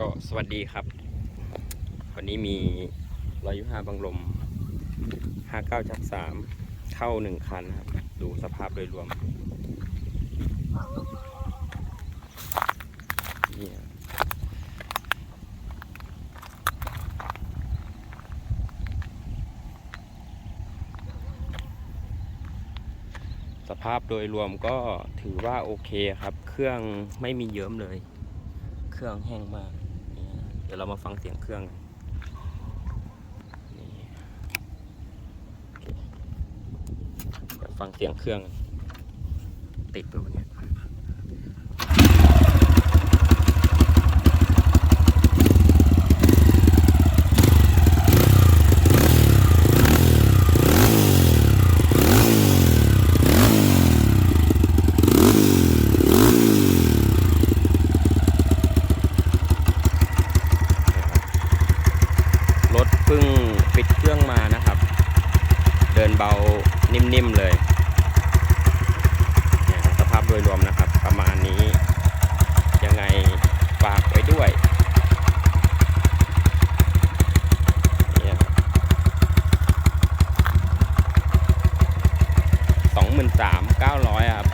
ก็สวัสดีครับ วันนี้มีร้อยยุห้าบังลมห้าเก้าจักสามเข้าหนึ่งคันครับ ดูสภาพโดยรวมนี่สภาพโดยรวมก็ถือว่าโอเคครับ เครื่องไม่มีเยิ้มเลย เครื่องแห้งมาก เดี๋ยวเรามาฟังเสียงเครื่องฟังเสียงเครื่อง ติดตัวเนี้ ปิดเครื่องมานะครับ เดินเบานิ่มๆเลยเนี่ยสภาพโดยรวมนะครับ ประมาณนี้ยังไงฝากไว้ด้วยสองหมื่นสามเก้าร้อยครับ